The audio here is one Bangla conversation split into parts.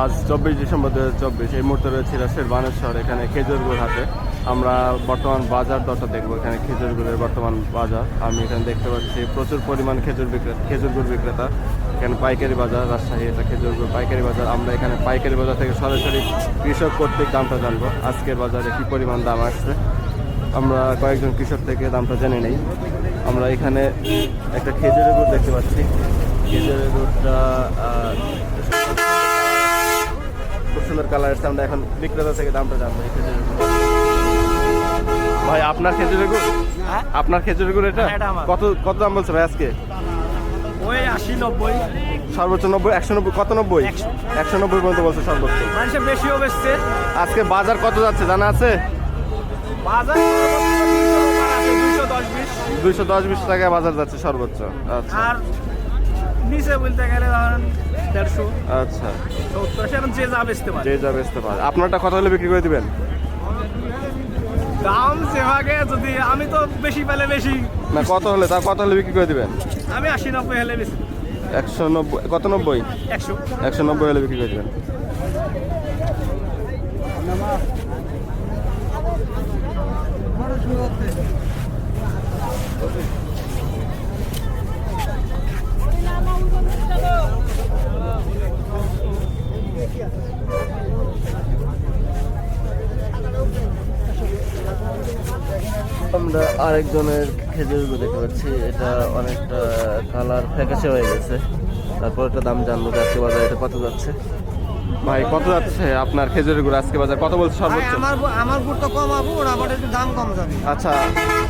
আজ চব্বিশ ডিসেম্বর দু চব্বিশ, এই মুহূর্তে রয়েছে রাজশাহীর বানেশ্বর, এখানে খেজুরগুড় হাটে। আমরা বর্তমান বাজার দরটা দেখব, এখানে খেজুরগুড়ের বর্তমান বাজার। আমি এখানে দেখতে পাচ্ছি প্রচুর পরিমাণ খেজুর বিক্রেতা খেজুর গুড় বিক্রেতা। এখানে পাইকারি বাজার, রাজশাহী এটা খেজুর গুড় পাইকারি বাজার। আমরা এখানে পাইকারি বাজার থেকে সরাসরি কৃষক কর্তৃক দামটা জানব, আজকের বাজারে কি পরিমাণ দাম আসছে। আমরা কয়েকজন কৃষক থেকে দামটা জেনে নেই। আমরা এখানে একটা খেজুরের গুড় দেখতে পাচ্ছি। খেজুরের গুড়টা কালার এসছে আমরা এখন বিক্রেতা থেকে দামটা জানব এই খেজুরের গুড় ভাই আপনার খেজুরের গুড়? হ্যাঁ? আপনার খেজুরের গুড় এটা? হ্যাঁ। কত কত দাম বলছে ভাই আজকে? ওই আশি নব্বই। সর্বোচ্চ নব্বই একশো নব্বই কত নব্বই? একশো। নব্বই পর্যন্ত বলছে সর্বোচ্চ। মানুষের বেশিও বেচছে। আজকে বাজার কত যাচ্ছে জানা আছে? বাজার দুইশো দশ বিশ। টাকায় বাজার যাচ্ছে সর্বোচ্চ। আচ্ছা। নিচে বলতে গেলে ধরেন দেড়শো। আচ্ছা। সত্তর সেরকম যে যা বেচতে পারে। যে যা বেচতে পারে। আপনারটা কত হলে বিক্রি করে দিবেন? দাম যেভাবে যদি আমি তো বেশি পেলে বেশি। না কত হলে তা কত হলে বিক্রি করে দিবেন? আমি আশি নব্বই হলে বেশি একশো নব্বই কত নব্বই? একশো। একশো নব্বই হলে বিক্রি করে দিবেন। আমরা আরেকজনের খেজুর গুড় দেখতে পাচ্ছি। এটা অনেকটা কালার ফ্যাকাশে হয়ে গেছে। তারপর একটা দাম জানব যে আজকে বাজারে এটা কত যাচ্ছে। ভাই কত যাচ্ছে আপনার খেজুরের গুড় আজকে বাজার? কত বলছে সর্বোচ্চ? আমার আমার গুড় তো কমাবো ওর আমার একটু দাম কম যাবে। আচ্ছা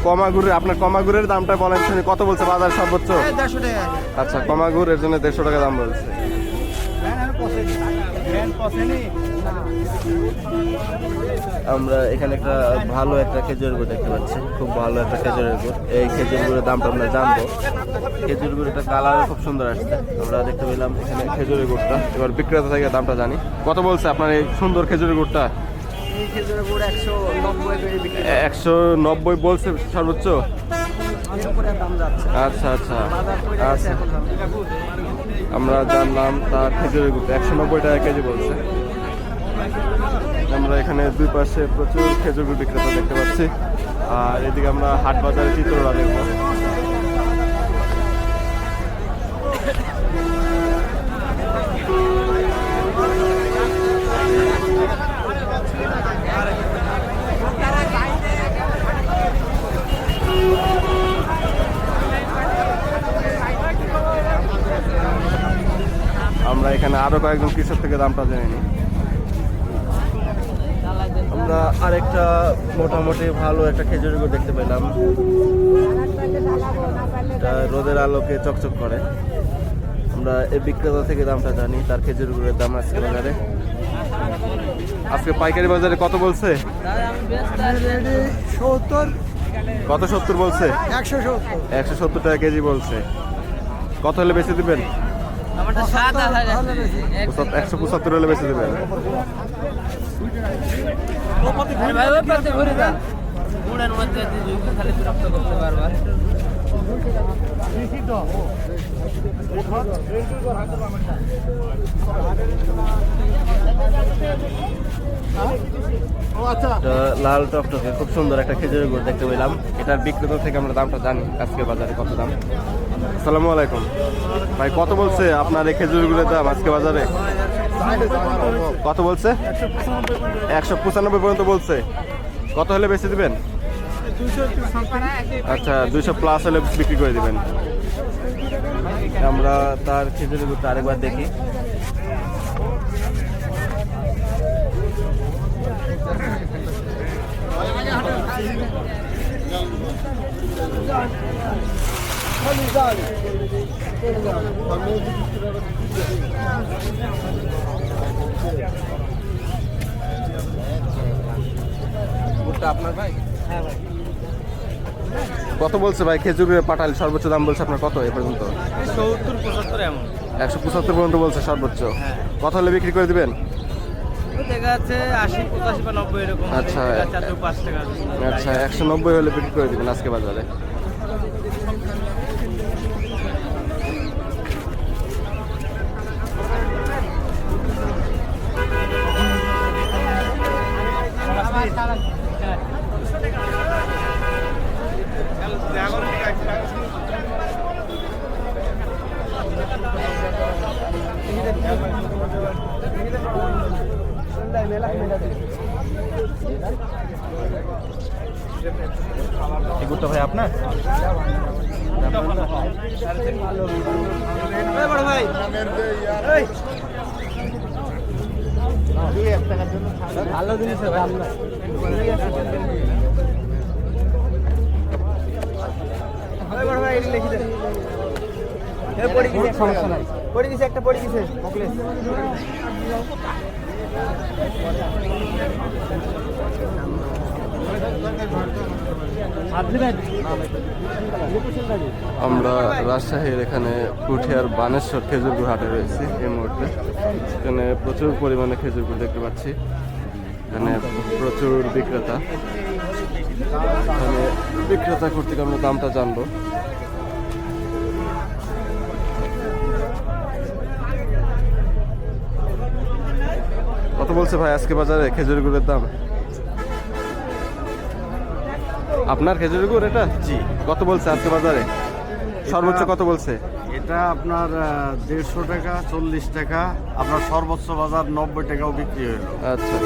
কমা গুড়ের আপনার কমা গুড়ের দামটা বলেন শুনি কত বলছে বাজার সর্বোচ্চ? এই দেড়শো টাকা। আচ্ছা কমা গুড় এর জন্য দেড়শো টাকা দাম বলছে। আমরা এখানে একটা ভালো একটা খেজুরের গুড় দেখতে পাচ্ছি। খুব ভালো একটা খেজুরের গুড়। এই খেজুর গুড়ের দামটা আমরা জানব। খেজুর গুড় এটা কালার খুব সুন্দর আসছে। আমরা দেখতে পেলাম এখানে খেজুরের গুড়টা। এবার বিক্রেতা থেকে দামটা জানি। কত বলছে আপনার এই সুন্দর খেজুরের গুড়টা? একশো নব্বই বলছে সর্বোচ্চ? আচ্ছা আচ্ছা। আচ্ছা। আমরা জানলাম তার খেজুরের গুড়। একশো নব্বই টাকা কেজি বলছে। আমরা এখানে দুই পাশে প্রচুর খেজুর গুড় বিক্রেতা দেখতে পাচ্ছি। আর এদিকে আমরা হাট বাজারের চিত্রটা দেখব। আমরা এখানে আরও কয়েকজন কৃষক থেকে দামটা জেনে নিই। আমরা আরেকটা মোটামুটি ভালো একটা খেজুরের গুড় দেখতে পেলাম। রোদের আলোকে চকচক করে। আমরা এই বিক্রেতা থেকে দামটা জানি তার খেজুর গুড়ের দাম আজকে বাজারে। আজকে পাইকারি বাজারে কত বলছে? সত্তর। কত সত্তর বলছে? একশো সত্তর। একশো সত্তর টাকা কেজি বলছে। কত হলে বেঁচে দিবেন? একশো পঁচাত্তর হলে বেঁচে দিবেন। লাল টকটকে খুব সুন্দর একটা খেজুরের গুড় দেখতে পেলাম। এটার বিক্রেতা থেকে আমরা দামটা জানি আজকে বাজারে কত দাম। আসসালামু আলাইকুম। ভাই, কত বলছে আপনার এই খেজুর গুড়ের দাম আজকে বাজারে? কত বলছে? একশো পঁচানব্বই পর্যন্ত বলছে। কত হলে বেশি দিবেন? আচ্ছা দুইশো প্লাস হলে বিক্রি করে দিবেন। আমরা তার খেজুরের গুড়টা আরেকবার দেখি। আপনার ভাই? কত বলছে ভাই? খেজুরের পাটাল সর্বোচ্চ দাম বলছে আপনার কত এ পর্যন্ত? সত্তর পঁচাত্তর এমন। একশো পঁচাত্তর পর্যন্ত বলছে সর্বোচ্চ। কত হলে বিক্রি করে দিবেন? আচ্ছা। আচ্ছা একশো নব্বই হলে বিক্রি করে দিবেন আজকে বাজারে। এই গুড়টা ভাই। আপনার। ভালো না সমস্যা নাই। পড়ে গেছে একটা পড়ে গেছে। আমরা রাজশাহীর এখানে পুঠিয়ার বানেশ্বর খেজুর গুড় হাটে রয়েছি এই মুহূর্তে। এখানে প্রচুর পরিমাণে খেজুর গুড় দেখতে পাচ্ছি। এখানে প্রচুর বিক্রেতা। এখানে বিক্রেতা কর্তৃক আমরা দামটা জানব। কত বলছে ভাই আজকে বাজারে খেজুর গুড়ের দাম? আপনার খেজুরের গুড় এটা? জি। কত বলছে আজকে বাজারে? সর্বোচ্চ কত বলছে? এটা আপনার দেড়শো টাকা চল্লিশ টাকা। আপনার সর্বোচ্চ বাজার নব্বই টাকাও বিক্রি হলো আচ্ছা।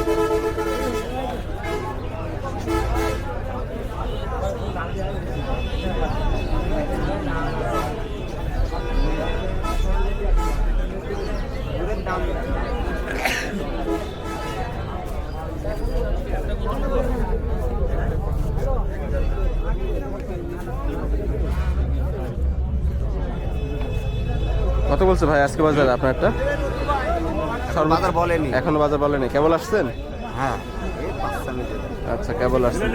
কত বলছে ভাই আজকে বাজারে আপনারটা? বাজার বলেনি। এখনও বাজার বলেনি। কেবল আসছেন? হ্যাঁ আচ্ছা কেবল আসছেন।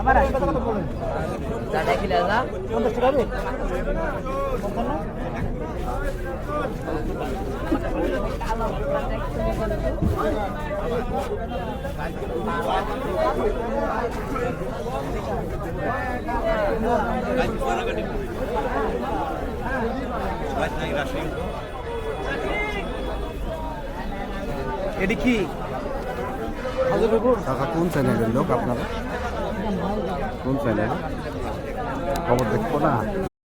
আমার এটি কি? কাকা কোন চ্যানেলের লোক আপনারা? কোন চ্যানেল? খবর দেখব না?